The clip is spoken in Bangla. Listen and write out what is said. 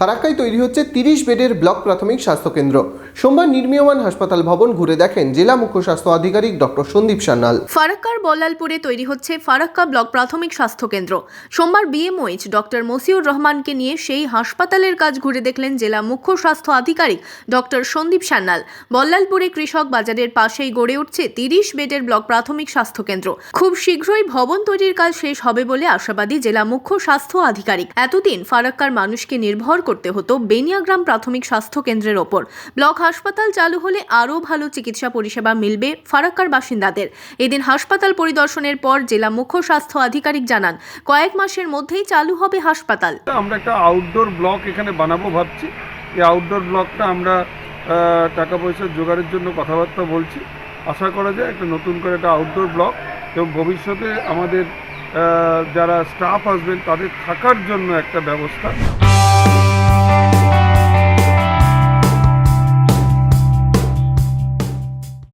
ফারাক্কায় তৈরি হচ্ছে তিরিশ বেডের ব্লক প্রাথমিক স্বাস্থ্যকেন্দ্র। সোমবার নির্মীয়মান হাসপাতাল ভবন ঘুরে দেখেন জেলা মুখ্য স্বাস্থ্য আধিকারিক ডক্টর সন্দীপ সান্যাল ফারাক্কার বল্লালপুরে তৈরি হচ্ছে ফারাক্কা ব্লক প্রাথমিক স্বাস্থ্য কেন্দ্র সোমবার বিএমওইচ ডক্টর মসিউর রহমানকে নিয়ে সেই হাসপাতালের কাজ ঘুরে দেখলেন জেলা মুখ্য স্বাস্থ্য আধিকারিক ডক্টর সন্দীপ সান্যাল বল্লালপুরে কৃষক বাজারের পাশেই গড়ে উঠছে তিরিশ বেডের ব্লক প্রাথমিক স্বাস্থ্য কেন্দ্র খুব শীঘ্রই ভবন তৈরির কাজ শেষ হবে বলে আশাবাদী জেলা মুখ্য স্বাস্থ্য আধিকারিক। এতদিন ফারাক্কার মানুষকে নির্ভর করতে হতো বেনিয়াগ্রাম প্রাথমিক স্বাস্থ্য কেন্দ্রের ওপর। ব্লক হাসপাতাল চালু হলে আরও ভালো চিকিৎসা পরিষেবা মিলবে ফারাক্কার বাসিন্দাদের। এদিন হাসপাতাল পরিদর্শনের পর জেলা মুখ্য স্বাস্থ্য আধিকারিক জানান, কয়েক মাসের মধ্যেই চালু হবে হাসপাতাল। আমরা একটা আউটডোর ব্লক এখানে বানাবো ভাবছি। এই আউটডোর ব্লকটা আমরা টাকা পয়সা জোগাড়ের জন্য কথাবার্তা বলছি। আশা করা যায় একটা নতুন করে একটা আউটডোর ব্লক এবং ভবিষ্যতে আমাদের যারা স্টাফ আসবেন তাদের থাকার জন্য একটা ব্যবস্থা।